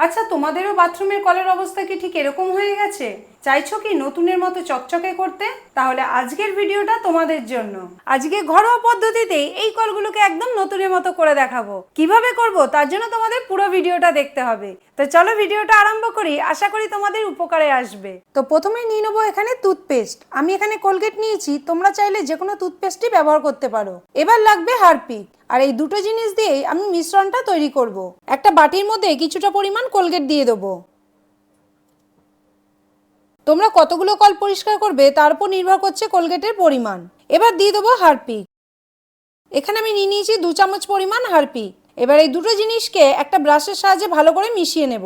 আচ্ছা তোমাদেরও বাথরুমের কলের অবস্থা কি ঠিক এরকম হয়ে গেছে? চাইছো কি নতুনের মতো চকচকে করতে? তাহলে আজকের ভিডিওটা তোমাদের জন্য। আজকে ঘরোয়া পদ্ধতিতে এই কলগুলোকে একদম নতুনের মতো করে দেখাবো। কীভাবে করব তার জন্য তোমাদের পুরো ভিডিওটা দেখতে হবে। তো চলো ভিডিওটা আরম্ভ করি, আশা করি তোমাদের উপকারে আসবে। তো প্রথমেই নিয়ে নেব এখানে টুথপেস্ট। আমি এখানে কোলগেট নিয়েছি, তোমরা চাইলে যে কোনো টুথপেস্টই ব্যবহার করতে পারো। এবার লাগবে হারপিক। আর এই দুটো জিনিস দিয়েই আমি মিশ্রণটা তৈরি করব। একটা বাটির মধ্যে কিছুটা পরিমাণ কোলগেট দিয়ে দেবো। তোমরা কতগুলো কল পরিষ্কার করবে তার উপর নির্ভর করছে কোলগেটের পরিমাণ। এবার দিয়ে দেবো হারপিক। এখানে আমি নিয়ে নিয়েছি দু চামচ পরিমাণ হারপিক। এবার এই দুটো জিনিসকে একটা ব্রাশের সাহায্যে ভালো করে মিশিয়ে নেব।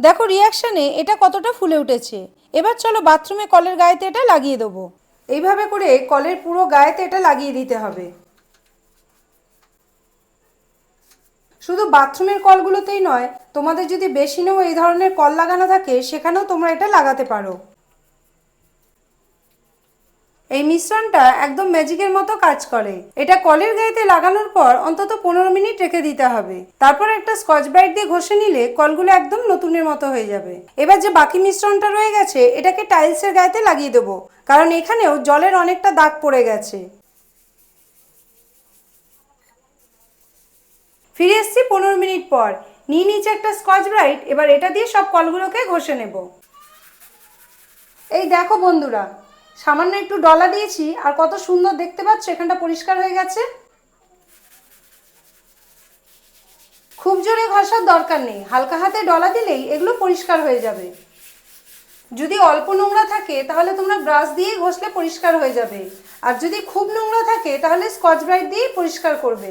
দেখো রিয়াকশানে এটা কতটা ফুলে উঠেছে। এবার চলো বাথরুমে কলের গায়েতে এটা লাগিয়ে দেবো। এইভাবে করে কলের পুরো গায়েতে এটা লাগিয়ে দিতে হবে। শুধু বাথরুমের কলগুলোতেই নয়, তোমাদের যদি বেসিনেও এই ধরনের কল লাগানো থাকে, সেখানেও তোমরা এটা লাগাতে পারো। এই মিশ্রণটা একদম ম্যাজিকের মতো কাজ করে। এটা কলের গায়েতে লাগানোর পর অন্তত পনেরো মিনিট রেখে দিতে হবে। তারপর একটা স্কচ ব্রাইট দিয়ে ঘষে নিলে কলগুলো একদম নতুনের মতো হয়ে যাবে। এবার যে বাকি মিশ্রণটা রয়ে গেছে, এটাকে টাইলসের গায়েতে লাগিয়ে দেবো, কারণ এখানেও জলের অনেকটা দাগ পড়ে গেছে। ফিরে এসছি পনেরো মিনিট পর। নিয়ে নিচে একটা স্কচ ব্রাইট, এবার এটা দিয়ে সব কলগুলোকে ঘষে নেব। এই দেখো বন্ধুরা, সামান্য একটু ডলা দিয়েছি, আর কত সুন্দর দেখতে পাচ্ছ, এখানটা পরিষ্কার হয়ে গেছে। খুব জোরে ঘষার দরকার নেই, হালকা হাতে ডলা দিলেই এগুলো পরিষ্কার হয়ে যাবে। যদি অল্প নোংরা থাকে, তাহলে তোমরা ব্রাশ দিয়ে ঘষলে পরিষ্কার হয়ে যাবে। আর যদি খুব নোংরা থাকে, তাহলে স্কচ ব্রাইট দিয়েই পরিষ্কার করবে।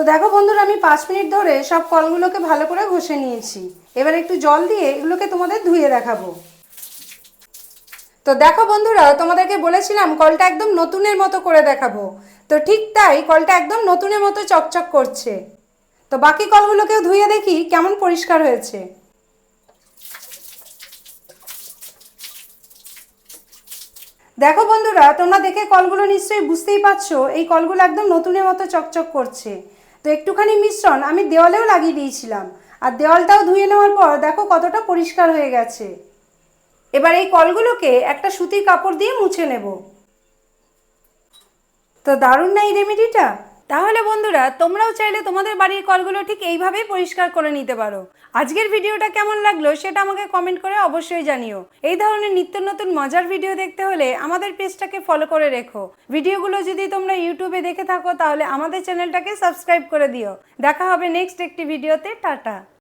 তো দেখো বন্ধুরা, আমি পাঁচ মিনিট ধরে সব কলগুলোকে ভালো করে ঘষে নিয়েছি। এবার একটু জল দিয়ে এগুলোকে তোমাদের ধুয়ে দেখাবো। তো দেখো বন্ধুরা, তোমাদেরকে বলেছিলাম কলটা একদম নতুনের মতো করে দেখাবো। তো ঠিক তাই কলটা একদম নতুনের মতো চকচক করছে। তো বাকি কলগুলোকেও ধুয়ে দেখি কেমন পরিষ্কার হয়েছে। দেখো বন্ধুরা, তোমরা দেখে কলগুলো নিশ্চয়ই বুঝতেই পারছ, এই কলগুলো একদম নতুনের মতো চকচক করছে। তো একটুখানি মিশ্রণ আমি দেওয়ালেও লাগিয়ে দিয়েছিলাম। আর দেওয়ালটাও ধুয়ে নেওয়ার পর দেখো কতটা পরিষ্কার হয়ে গেছে। এবার এই কলগুলোকে একটা সুতির কাপড় দিয়ে মুছে নেব। তো দারুণ না এই রেমেডিটা? তাহলে বন্ধুরা, তোমরাও চাইলে তোমাদের বাড়ির কলগুলো ঠিক এইভাবেই পরিষ্কার করে নিতে পারো। আজকের ভিডিওটা কেমন লাগল সেটা আমাকে কমেন্ট করে অবশ্যই জানিও। এই ধরনের নিত্য নতুন মজার ভিডিও দেখতে হলে আমাদের পেজটাকে ফলো করে রেখো। ভিডিওগুলো যদি তোমরা ইউটিউবে দেখে থাকো তাহলে আমাদের চ্যানেলটাকে সাবস্ক্রাইব করে দিও। দেখা হবে নেক্সট একটি ভিডিওতে টাটা।